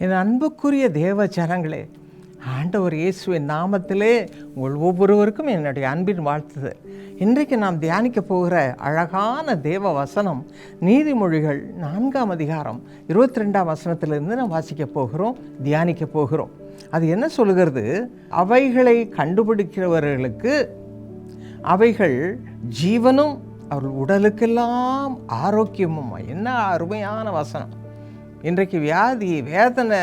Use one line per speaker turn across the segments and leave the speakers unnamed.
என் அன்புக்குரிய தேவ ஜனங்களே ஆண்டவர் இயேசுவின் நாமத்திலே உங்கள் ஒவ்வொருவருக்கும் என்னுடைய அன்பின் வாழ்த்துதல். இன்றைக்கு நாம் தியானிக்க போகிற அழகான தேவ வசனம் நீதிமொழிகள் நான்காம் அதிகாரம் இருபத்தி ரெண்டாம் வசனத்திலிருந்து நாம் வாசிக்க போகிறோம் தியானிக்க போகிறோம். அது என்ன சொல்லுகிறது? அவைகளை கண்டுபிடிக்கிறவர்களுக்கு அவைகள் ஜீவனும் அவர்கள் உடலுக்கெல்லாம் ஆரோக்கியமும். என்ன அருமையான வசனம். இன்றைக்கு வியாதி வேதனை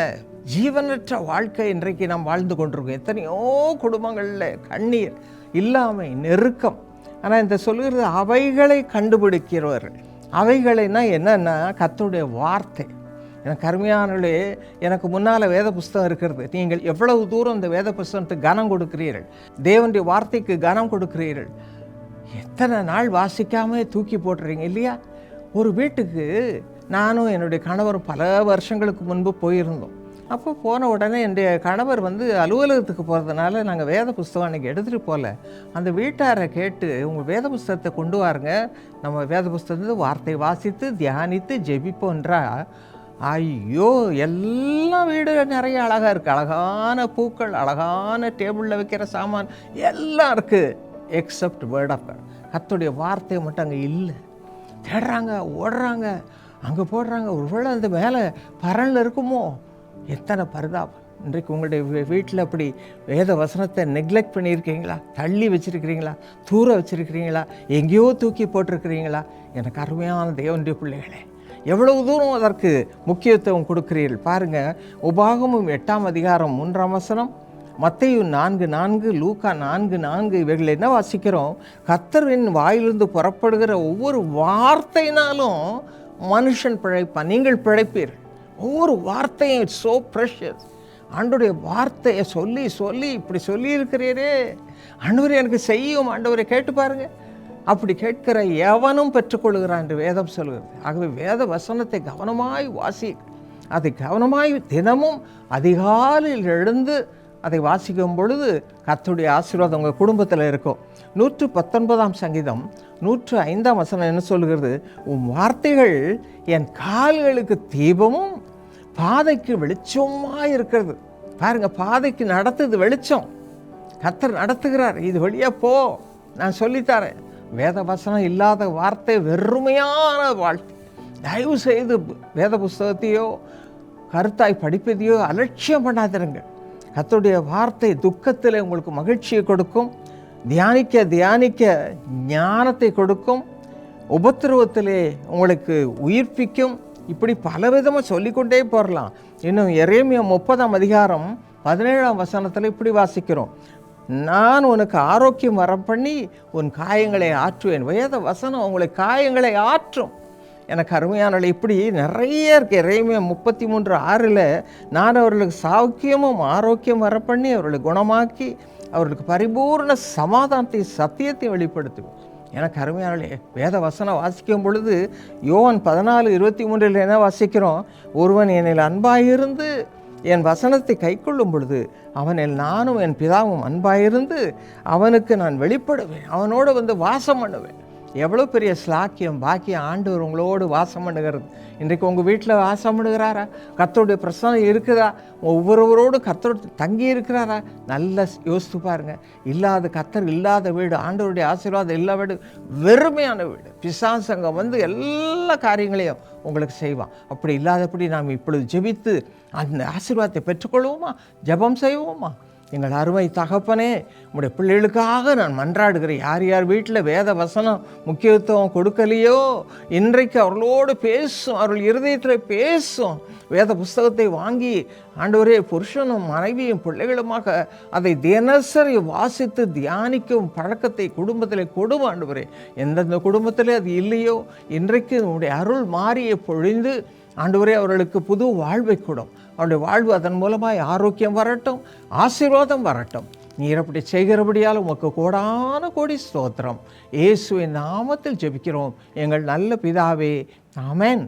ஜீவனற்ற வாழ்க்கை இன்றைக்கு நாம் வாழ்ந்து கொண்டிருக்கோம். எத்தனையோ குடும்பங்களில் கண்ணீர் இல்லாமை நெருக்கம். ஆனால் இந்த சொல்கிறது அவைகளை கண்டுபிடிக்கிறவர்கள். அவைகளைனா என்னன்னா கர்த்தருடைய வார்த்தை. எனக்கு அருமையானே எனக்கு முன்னால் வேத புஸ்தகம் இருக்கிறது. நீங்கள் எவ்வளவு தூரம் இந்த வேத புஸ்தகத்துக்கு கனம் கொடுக்கிறீர்கள்? தேவனுடைய வார்த்தைக்கு கனம் கொடுக்கிறீர்கள்? எத்தனை நாள் வாசிக்காமல் தூக்கி போட்டுறீங்க இல்லையா? ஒரு வீட்டுக்கு நானும் என்னுடைய கணவரும் பல வருஷங்களுக்கு முன்பு போயிருந்தோம். அப்போ போன உடனே என்னுடைய கணவர் வந்து அலுவலகத்துக்கு போகிறதுனால நாங்கள் வேத புஸ்தகம் அன்றைக்கி எடுத்துகிட்டு போகல அந்த வீட்டாரை கேட்டு உங்கள் வேத புஸ்தகத்தை கொண்டு வாருங்க. நம்ம வேத புஸ்தகத்தை வார்த்தை வாசித்து தியானித்து ஜெபிப்போன்றா ஐயோ எல்லா வீடு நிறைய அழகாக இருக்குது அழகான பூக்கள் அழகான டேபிளில் வைக்கிற சாமான் எல்லாம் இருக்குது எக்ஸப்ட் வேர்ட் ஆஃப் கத்துடைய வார்த்தை மட்டும் அங்கே இல்லை. தேடுறாங்க ஓடுறாங்க. அங்கே போடுறாங்க. ஒருவேளை அந்த மேலே பரனில் இருக்குமோ? எத்தனை பரிதாபம். இன்றைக்கு உங்களுடைய வீட்டில் அப்படி வேத வசனத்தை நெக்லெக்ட் பண்ணியிருக்கீங்களா? தள்ளி வச்சுருக்கிறீங்களா? தூர வச்சுருக்கிறீங்களா? எங்கேயோ தூக்கி போட்டிருக்கிறீங்களா? எனக்கு அருமையான தேவனுடைய பிள்ளைகளே எவ்வளவு தூரம் அதற்கு முக்கியத்துவம் கொடுக்கிறீர்கள்? பாருங்கள் உபாகமும் எட்டாம் அதிகாரம் மூன்றாம் வசனம் மத்தையும் நான்கு நான்கு லூக்கா நான்கு நான்கு இவைகள் என்ன வாசிக்கிறோம்? கத்தரின் வாயிலிருந்து புறப்படுகிற ஒவ்வொரு வார்த்தையினாலும் மனுஷன் பிழைப்பான் நீங்கள் பிழைப்பீர்கள். ஒவ்வொரு வார்த்தையும் சோ ப்ரெஷஸ் ஆண்டுடைய வார்த்தையை சொல்லி சொல்லி இப்படி சொல்லியிருக்கிறீரே. ஆண்டவர் எனக்கு செய்யும். ஆண்டவரை கேட்டு பாருங்க. அப்படி கேட்கிற எவனும் பெற்றுக்கொள்கிறான் என்று வேதம் சொல்கிறது. ஆகவே வேத வசனத்தை கவனமாய் வாசி அதை கவனமாய் தினமும் அதிகாலையில் எழுந்து அதை வாசிக்கும் பொழுது கத்துடைய ஆசீர்வாதம் உங்கள் குடும்பத்தில் இருக்கும். நூற்று பத்தொன்பதாம் சங்கீதம் நூற்று ஐந்தாம் வசனம் என்ன சொல்கிறது? உன் வார்த்தைகள் என் கால்களுக்கு தீபமும் பாதைக்கு வெளிச்சமாக இருக்கிறது. பாருங்கள் பாதைக்கு நடத்துது வெளிச்சம். கத்தர் நடத்துகிறார் இது வழியா போ நான் சொல்லித்தரேன். வேத வசனம் இல்லாத வார்த்தை வெறுமையான வாழ்க்கை. தயவு செய்து வேத புஸ்தகத்தையோ கருத்தாய் படிப்பதையோ அலட்சியம் பண்ணாதிருங்கள். கத்தருடைய வார்த்தை துக்கத்தில் உங்களுக்கு மகிழ்ச்சியை கொடுக்கும். தியானிக்க தியானிக்க ஞானத்தை கொடுக்கும். உபத்திரவத்திலே உங்களுக்கு உயிர்ப்பிக்கும். இப்படி பலவிதமாக சொல்லிக்கொண்டே போகலாம் இன்னும் எரேமியா முப்பதாம் அதிகாரம் பதினேழாம் வசனத்தில் இப்படி வாசிக்கிறோம். நான் உனக்கு ஆரோக்கியம் வரம் பண்ணி உன் காயங்களை ஆற்றுவேன். வேத வசனம் உங்களை காயங்களை ஆற்றும். எனக்கு அருமையானவள் இப்படி நிறைய இருக்குது இறைமையா முப்பத்தி மூன்று ஆறில் நான் அவர்களுக்கு சௌக்கியமும் ஆரோக்கியம் வர பண்ணி அவர்களை குணமாக்கி அவர்களுக்கு பரிபூர்ண சமாதானத்தை சத்தியத்தை வெளிப்படுத்துவேன். எனக்கு அருமையானே வேத வசனம் வாசிக்கும் பொழுது யோவன் பதினாலு இருபத்தி மூன்றில் என்ன வாசிக்கிறோம்? ஒருவன் என்னில் அன்பாயிருந்து என் வசனத்தை கைக்கொள்ளும் பொழுது அவனில் நானும் என் பிதாவும் அன்பாயிருந்து அவனுக்கு நான் வெளிப்படுவேன். அவனோடு வந்து வாசம் பண்ணுவேன். எவ்வளோ பெரிய ஸ்லாக்கியம் பாக்கியம் ஆண்டவர் உங்களோடு வாசம் பண்ணுகிறது. இன்றைக்கு உங்கள் வீட்டில் வாசம் பண்ணுகிறாரா? கத்தருடைய பிரசனம் இருக்குதா? ஒவ்வொருவரோடு கத்தர் தங்கி இருக்கிறாரா? நல்லா யோசித்து பாருங்க. இல்லாத கத்தர் இல்லாத வீடு ஆண்டவருடைய ஆசீர்வாதம் இல்லா வீடு வெறுமையான வீடு. பிசாசங்க வந்து எல்லா காரியங்களையும் உங்களுக்கு செய்வான். அப்படி இல்லாதபடி நாம் இப்பொழுது ஜெபித்து அந்த ஆசீர்வாதத்தை பெற்றுக்கொள்வோமா? ஜெபம் செய்வோமா? எங்கள் அருமை தகப்பனே உங்களுடைய பிள்ளைகளுக்காக நான் மன்றாடுகிறேன். யார் யார் வீட்டில் வேத வசனம் முக்கியத்துவம் கொடுக்கலையோ? இன்றைக்கு அவர்களோடு பேசும் அவர்கள் இருதயத்தில் பேசும் வேத புஸ்தகத்தை வாங்கி ஆண்டவரே புருஷனும் மனைவியும் பிள்ளைகளுமாக அதை தினசரி வாசித்து தியானிக்கும் பழக்கத்தை குடும்பத்தில் கொடும் ஆண்டவரே. எந்தெந்த குடும்பத்தில் அது இல்லையோ? இன்றைக்கு உங்களுடைய அருள் மாறியை பொழிந்து ஆண்டவரே அவர்களுக்கு புது வாழ்வை கொடும். அவருடைய வாழ்வு அதன் மூலமாக ஆரோக்கியம் வரட்டும் ஆசீர்வாதம் வரட்டும். நீர் அப்படி செய்கிறபடியால் உமக்கு கோடான கோடி ஸ்தோத்திரம். இயேசுவின் நாமத்தில் ஜெபிக்கிறோம். எங்கள் நல்ல பிதாவே ஆமென்.